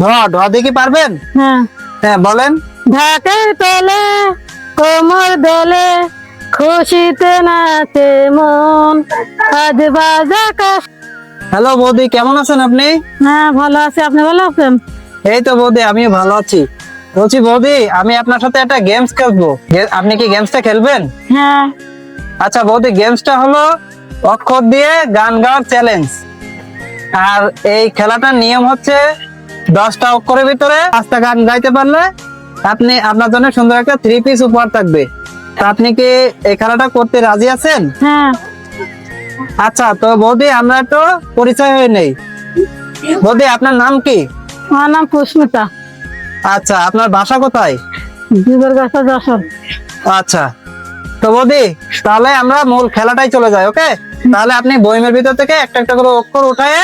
ঢ ঢ দিয়ে কি পারবেন? হ্যাঁ। হ্যাঁ বলেন। ঢাকের তলে কোমর দলে খুশিতে নাচে মন। আজ বাজা কাশ হ্যালো বৌদি কেমন আছেন আপনি? হ্যাঁ ভালো আছি। আপনি ভালো আছেন? এই তো বৌদি আমি ভালো আছি। বলছি বৌদি আমি আপনার সাথে একটা গেমস খেলব। গে- আপনি কি গেমসটা খেলবেন? হ্যাঁ। আচ্ছা বৌদি গেমসটা হলো অক্ষর দিয়ে গান গাওয়ার চ্যালেঞ্জ আর এই খেলাটার নিয়ম হচ্ছে দশটা অক্ষরের ভিতরে পাঁচটা গান গাইতে পারলে আপনি আপনার জন্য সুন্দর একটা থ্রি পিস উপহার থাকবে। তা আপনি কি এই খেলাটা করতে রাজি আছেন? হ্যাঁ। আচ্ছা তো বৌদি আমরা তো পরিচয় হয়ে নেই। বৌদি আপনার নাম কি? আমার নাম পুষ্মিতা। আচ্ছা আপনার বাসা কোথায়? জীবের গাছা যশোর। আচ্ছা তো বৌদি তাহলে আমরা মূল খেলাটাই চলে যাই ওকে? তাহলে আপনি বইমের ভিতর থেকে একটা একটা করে অক্ষর উঠায়ে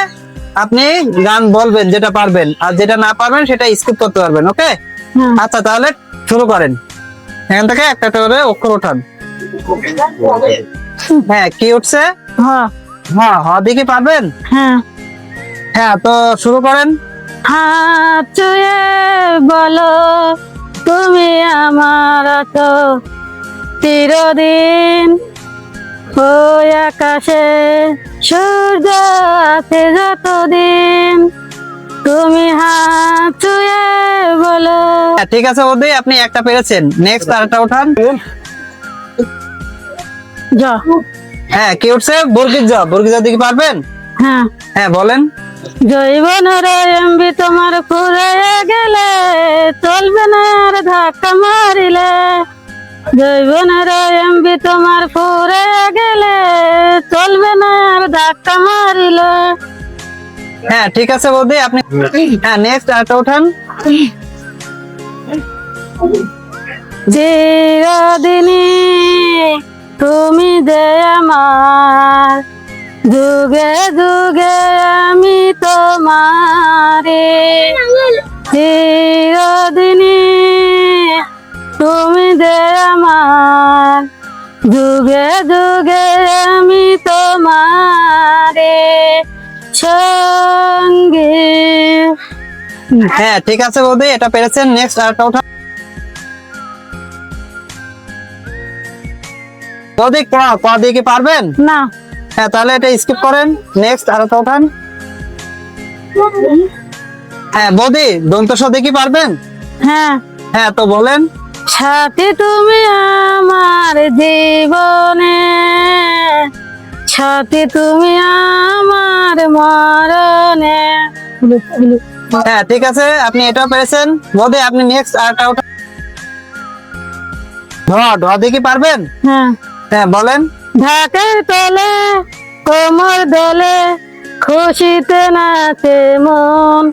আপনি গান বলবেন যেটা পারবেন। আর যেটা না পারবেন সেটা স্কিপ করতে পারবেন ওকে আচ্ছা তাহলে শুরু করেন। এখান থেকে একটা একটা করে অক্ষর উঠান হ্যাঁ কি উঠছে? হ্যাঁ হ্যাঁ হ দিকে পারবেন? হ্যাঁ। হ্যাঁ তো শুরু করেন। হাত বলো তুমি আমার তো চিরদিন ওই আকাশে সূর্য আছে যতদিন। তুমি হাত ছুঁয়ে বলো। হ্যাঁ ঠিক আছে বৌদি আপনি একটা পেরেছেন। নেক্সট আরেকটা উঠান। যা হ্যাঁ কি উঠছে? বর্গিজ বর্গিজ দিকে পারবেন? হ্যাঁ। হ্যাঁ বলেন। জৈবনের এমবি তোমার পুরে গেলে চলবে না আর ধাক্কা মারিলে। জৈবনের এমবি তোমার পুরে গেলে চলবে না আর ধাক্কা মারিলে। হ্যাঁ ঠিক আছে বৌদি আপনি হ্যাঁ নেক্সট আরেকটা উঠান। চিরদিনই তুমি যে আমার যুগে যুগে আমি তোমারে। চিরদিনই তুমি যে আমার যুগে যুগে আমি তোমারে সঙ্গে। হ্যাঁ ঠিক আছে বৌদি এটা পেরেছেন। নেক্সট আরেকটা উঠান বৌদি ক ক দিয়ে কি পারবেন? না। হ্যাঁ তাহলে এটা স্কিপ করেন। নেক্সট আরেকটা উঠান। হ্যাঁ বৌদি দন্ত স দিয়ে কি পারবেন? হ্যাঁ। হ্যাঁ তো বলেন। সাথী তুমি আমার জীবনে সাথী তুমি আমার মরণে। হ্যাঁ ঠিক আছে আপনি এটাও পেরেছেন। বৌদি আপনি নেক্সট আরেকটা উঠান ঢ কি পারবেন? হ্যাঁ। হ্যাঁ বলেন। ঢাকের তলে কোমর দলে খুশিতে নাচে মন।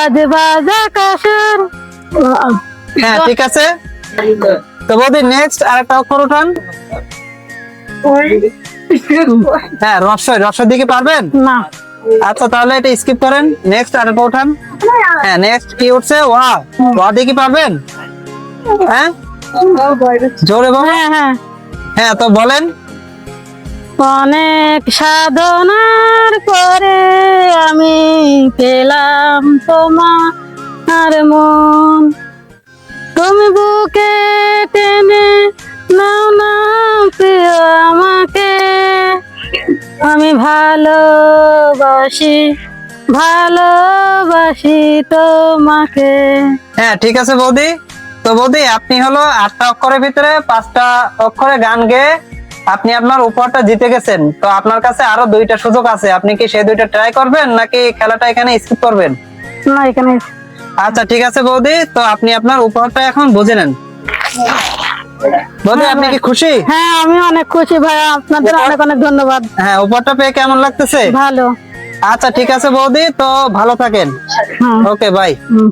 আজ বাজা কাসর হ্যাঁ ঠিক আছে। তো বৌদি নেক্সট আরেকটা অক্ষর উঠান। হ্যাঁ দিকে পারবেন? না। আচ্ছা তাহলে এটা স্কিপ করেন। নেক্সট আরেকটা উঠান। হ্যাঁ নেক্সট কি উঠছে? ওয়া ওয়া দিয়ে কি পারবেন? হ্যাঁ? জোরে বল হ্যাঁ হ্যাঁ। হ্যাঁ তো বলেন। অনেক সাধনার পরে আমি পেলাম তোমার মন। তুমি বুকে টেনে নাও না প্রিয় আমাকে আমি ভালোবাসি ভালোবাসি তোমাকে। হ্যাঁ ঠিক আছে বৌদি। তো বৌদি আপনি হলো আটটা অক্ষরের ভিতরে পাঁচটা অক্ষরে গান গেয়ে আপনি আপনার উপহারটা জিতে গেছেন। তো আপনার কাছে আরও দুইটা সুযোগ আছে। আপনি কি সেই দুইটা ট্রাই করবেন নাকি খেলাটা এখানে স্কিপ করবেন? না এখানে আচ্ছা ঠিক আছে বৌদি। তো আপনি আপনার উপহারটা এখন বুঝে নেন। বৌদি আপনি কি খুশি? হ্যাঁ আমি অনেক খুশি ভাই আপনাদের অনেক অনেক ধন্যবাদ। হ্যাঁ উপহারটা পেয়ে কেমন লাগতেছে? ভালো। আচ্ছা ঠিক আছে বৌদি। তো ভালো থাকেন। হ্যাঁ। ওকে বাই হুম।